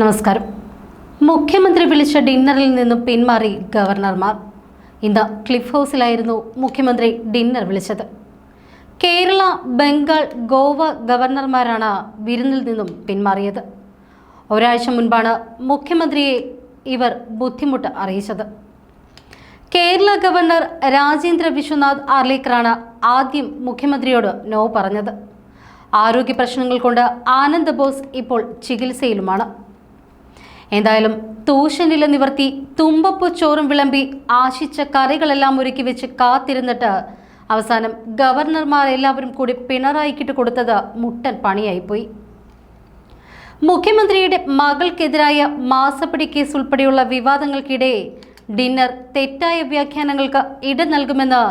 നമസ്കാരം. മുഖ്യമന്ത്രി വിളിച്ച ഡിന്നറിൽ നിന്നും പിന്മാറി ഗവർണർമാർ. ഇന്ന് ക്ലിഫ് ഹൗസിലായിരുന്നു മുഖ്യമന്ത്രി ഡിന്നർ വിളിച്ചത്. കേരള ബംഗാൾ ഗോവ ഗവർണർമാരാണ് വിരുന്നിൽ നിന്നും പിന്മാറിയത്. ഒരാഴ്ച മുൻപാണ് മുഖ്യമന്ത്രിയെ ഇവർ ബുദ്ധിമുട്ട് അറിയിച്ചത്. കേരള ഗവർണർ രാജേന്ദ്ര വിശ്വനാഥ് ആർലേക്കറാണ് ആദ്യം മുഖ്യമന്ത്രിയോട് നോ പറഞ്ഞത്. ആരോഗ്യ പ്രശ്നങ്ങൾ കൊണ്ട് ആനന്ദ് ബോസ് ഇപ്പോൾ ചികിത്സയിലുമാണ്. എന്തായാലും തൂശനില നിവർത്തി തുമ്പപ്പൂ ചോറും വിളമ്പി ആശിച്ച കറികളെല്ലാം ഒരുക്കി വെച്ച് കാത്തിരുന്നിട്ട് അവസാനം ഗവർണർമാർ എല്ലാവരും കൂടി പിണറായിക്കിട്ട് കൊടുത്തത് മുട്ടൻ പണിയായിപ്പോയി. മുഖ്യമന്ത്രിയുടെ മകൾക്കെതിരായ മാസപ്പടി കേസ് ഉൾപ്പെടെയുള്ള വിവാദങ്ങൾക്കിടെ ഡിന്നർ തെറ്റായ വ്യാഖ്യാനങ്ങൾക്ക് ഇട നൽകുമെന്ന്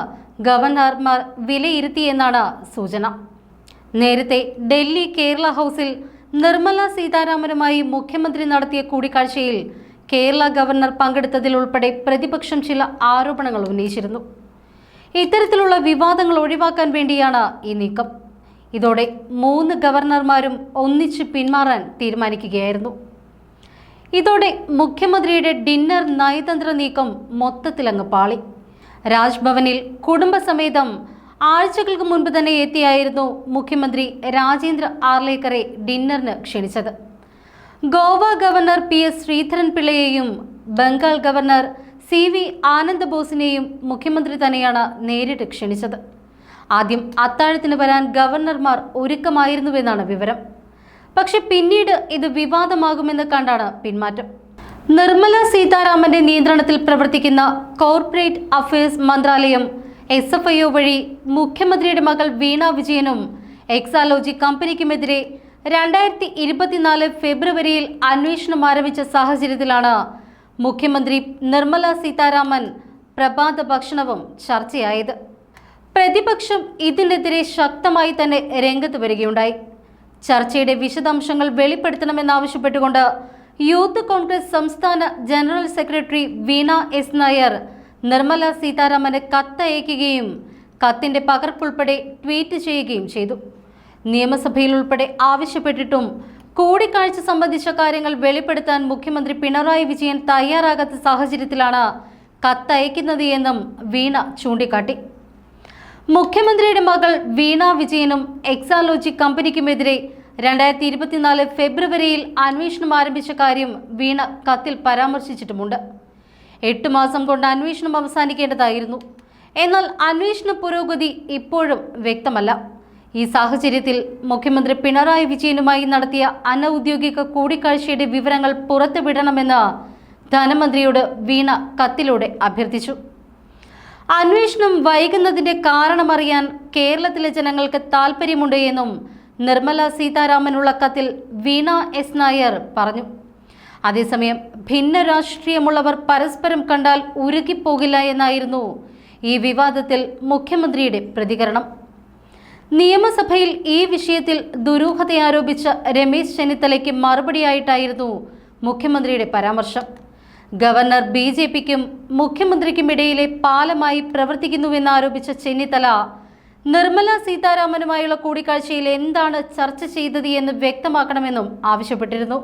ഗവർണർമാർ വിലയിരുത്തിയെന്നാണ് സൂചന. നേരത്തെ ഡൽഹി കേരള ഹൗസിൽ നിർമ്മല സീതാരാമനുമായി മുഖ്യമന്ത്രി നടത്തിയ കൂടിക്കാഴ്ചയിൽ കേരള ഗവർണർ പങ്കെടുത്തതിൽ ഉൾപ്പെടെ പ്രതിപക്ഷം ചില ആരോപണങ്ങൾ ഉന്നയിച്ചിരുന്നു. ഇത്തരത്തിലുള്ള വിവാദങ്ങൾ ഒഴിവാക്കാൻ വേണ്ടിയാണ് ഈ നീക്കം. ഇതോടെ മൂന്ന് ഗവർണർമാരും ഒന്നിച്ച് പിന്മാറാൻ തീരുമാനിക്കുകയായിരുന്നു. ഇതോടെ മുഖ്യമന്ത്രിയുടെ ഡിന്നർ നയതന്ത്ര നീക്കം മൊത്തത്തിലങ്ങ് പാളി. രാജ്ഭവനിൽ കുടുംബസമേതം ആഴ്ചകൾക്ക് മുൻപ് തന്നെ എത്തിയായിരുന്നു മുഖ്യമന്ത്രി രാജേന്ദ്ര ആർലേക്കറെ ഡിന്നറിന് ക്ഷണിച്ചത്. Goa governor P S Sreedharan പിള്ളയെയും Bengal governor C V Anand ബോസിനെയും മുഖ്യമന്ത്രി തന്നെയാണ് നേരിട്ട് ക്ഷണിച്ചത്. ആദ്യം അത്താഴത്തിന് വരാൻ ഗവർണർമാർ ഒരുക്കമായിരുന്നുവെന്നാണ് വിവരം. പക്ഷെ പിന്നീട് ഇത് വിവാദമാകുമെന്ന് കണ്ടാണ് പിന്മാറ്റം. നിർമ്മല സീതാരാമന്റെ നിയന്ത്രണത്തിൽ പ്രവർത്തിക്കുന്ന കോർപ്പറേറ്റ് അഫയേഴ്സ് മന്ത്രാലയം എസ് എഫ് ഐ ഒ വഴി മുഖ്യമന്ത്രിയുടെ മകൾ വീണ വിജയനും എക്സാലോജി കമ്പനിക്കുമെതിരെ രണ്ടായിരത്തി ഇരുപത്തിനാല് ഫെബ്രുവരിയിൽ അന്വേഷണം ആരംഭിച്ച സാഹചര്യത്തിലാണ് മുഖ്യമന്ത്രി നിർമ്മല സീതാരാമൻ പ്രഭാത ഭക്ഷണവും ചർച്ചയായത്. പ്രതിപക്ഷം ഇതിനെതിരെ ശക്തമായി തന്നെ രംഗത്ത് വരികയുണ്ടായി. ചർച്ചയുടെ വിശദാംശങ്ങൾ വെളിപ്പെടുത്തണമെന്നാവശ്യപ്പെട്ടുകൊണ്ട് യൂത്ത് കോൺഗ്രസ് സംസ്ഥാന general secretary Veena S Nair Nirmala സീതാരാമന് കത്തയക്കുകയും കത്തിന്റെ പകർപ്പുൾപ്പെടെ ട്വീറ്റ് ചെയ്യുകയും ചെയ്തു. നിയമസഭയിൽ ഉൾപ്പെടെ ആവശ്യപ്പെട്ടിട്ടും കൂടിക്കാഴ്ച സംബന്ധിച്ച കാര്യങ്ങൾ വെളിപ്പെടുത്താൻ മുഖ്യമന്ത്രി പിണറായി വിജയൻ തയ്യാറാകാത്ത സാഹചര്യത്തിലാണ് കത്തയക്കുന്നത് എന്നും വീണ ചൂണ്ടിക്കാട്ടി. മുഖ്യമന്ത്രിയുടെ മകൾ വീണ വിജയനും എക്സാലോജി കമ്പനിക്കുമെതിരെ രണ്ടായിരത്തി ഇരുപത്തിനാല് ഫെബ്രുവരിയിൽ അന്വേഷണം ആരംഭിച്ച കാര്യം വീണ കത്തിൽ പരാമർശിച്ചിട്ടുമുണ്ട്. എട്ട് മാസം കൊണ്ട് അന്വേഷണം അവസാനിക്കേണ്ടതായിരുന്നു. എന്നാൽ അന്വേഷണ പുരോഗതി ഇപ്പോഴും വ്യക്തമല്ല. ഈ സാഹചര്യത്തിൽ മുഖ്യമന്ത്രി പിണറായി വിജയനുമായി നടത്തിയ അനൌദ്യോഗിക കൂടിക്കാഴ്ചയുടെ വിവരങ്ങൾ പുറത്തുവിടണമെന്ന് ധനമന്ത്രിയോട് വീണ കത്തിലൂടെ അഭ്യർത്ഥിച്ചു. അന്വേഷണം വൈകുന്നതിന്റെ കാരണമറിയാൻ കേരളത്തിലെ ജനങ്ങൾക്ക് താൽപ്പര്യമുണ്ട് എന്നും നിർമ്മല സീതാരാമനുള്ള കത്തിൽ വീണ എസ് നായർ പറഞ്ഞു. അതേസമയം ഭിന്ന രാഷ്ട്രീയമുള്ളവർ പരസ്പരം കണ്ടാൽ ഉരുകിപ്പോകില്ല എന്നായിരുന്നു ഈ വിവാദത്തിൽ മുഖ്യമന്ത്രിയുടെ പ്രതികരണം. നിയമസഭയിൽ ഈ വിഷയത്തിൽ ദുരൂഹത ആരോപിച്ച രമേശ് ചെന്നിത്തലയ്ക്ക് മറുപടിയായിട്ടായിരുന്നു മുഖ്യമന്ത്രിയുടെ പരാമർശം. ഗവർണർ ബി ജെ പിക്കും മുഖ്യമന്ത്രിക്കുമിടയിലെ പാലമായി പ്രവർത്തിക്കുന്നുവെന്നാരോപിച്ച ചെന്നിത്തല നിർമ്മല സീതാരാമനുമായുള്ള കൂടിക്കാഴ്ചയിൽ എന്താണ് ചർച്ച ചെയ്തത് എന്ന് വ്യക്തമാക്കണമെന്നും ആവശ്യപ്പെട്ടിരുന്നു.